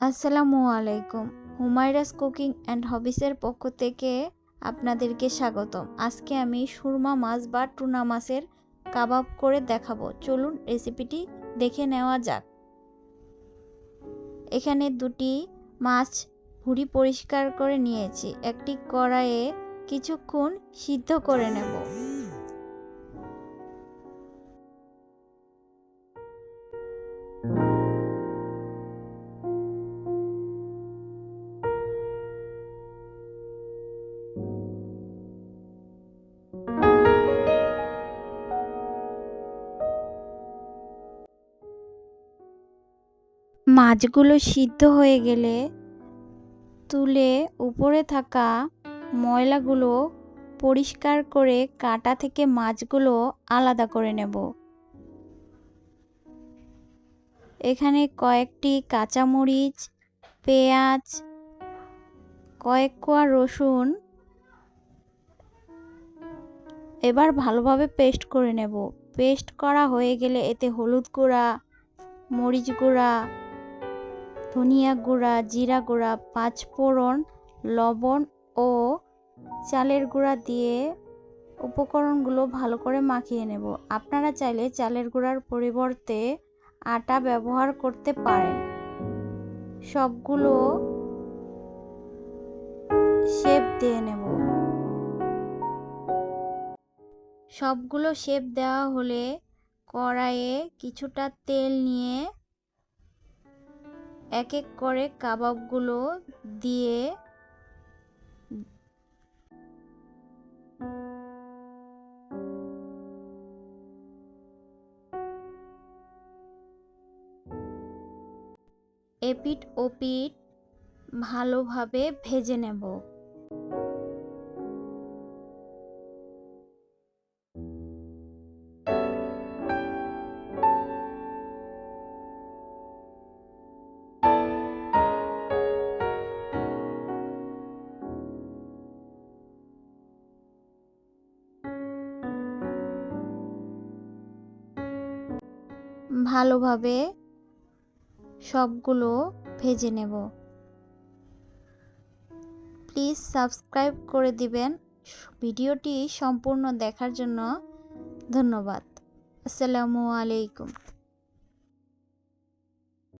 আসসালামু আলাইকুম। হুমায়রাস cooking and হবিসের পক্ষ থেকে আপনাদেরকে স্বাগতম। আজকে আমি সুরমা মাছ বা টুনা মাছের কাবাব করে দেখাবো। চলুন রেসিপিটি দেখে নেওয়া যাক। এখানে দুটি মাছ ভুড়ি পরিষ্কার করে নিয়েছি। একটি কড়াইয়ে কিছুক্ষণ সিদ্ধ করে নেব। মাছগুলো সিদ্ধ হয়ে গেলে তুলে উপরে থাকা ময়লাগুলো পরিষ্কার করে কাটা থেকে মাছগুলো আলাদা করে নেব। এখানে কয়েকটি কাঁচামরিচ, পেঁয়াজ, কয়েক কোয়া রসুন এবার ভালোভাবে পেস্ট করে নেব। পেস্ট করা হয়ে গেলে এতে হলুদ গুঁড়া, মরিচ গুঁড়া ধনিয়া গুঁড়া, জিরা গুঁড়া, পাঁচফোড়ন, লবণ ও চালের গুঁড়া দিয়ে উপকরণগুলো ভালো করে মাখিয়ে নেব। আপনারা চাইলে চালের গুঁড়ার পরিবর্তে আটা ব্যবহার করতে পারেন। সবগুলো শেপ দিয়ে নেব। সবগুলো শেপ দেওয়া হলে কড়াইয়ে কিছুটা তেল নিয়ে এক এক করে কাবাবগুলো দিয়ে এপিট ওপিট ভালোভাবে ভেজে নেব। ভালোভাবে সবগুলো ভেজে নেব। প্লিজ সাবস্ক্রাইব করে দিবেন। ভিডিওটি সম্পূর্ণ দেখার জন্য ধন্যবাদ। আসসালামু আলাইকুম।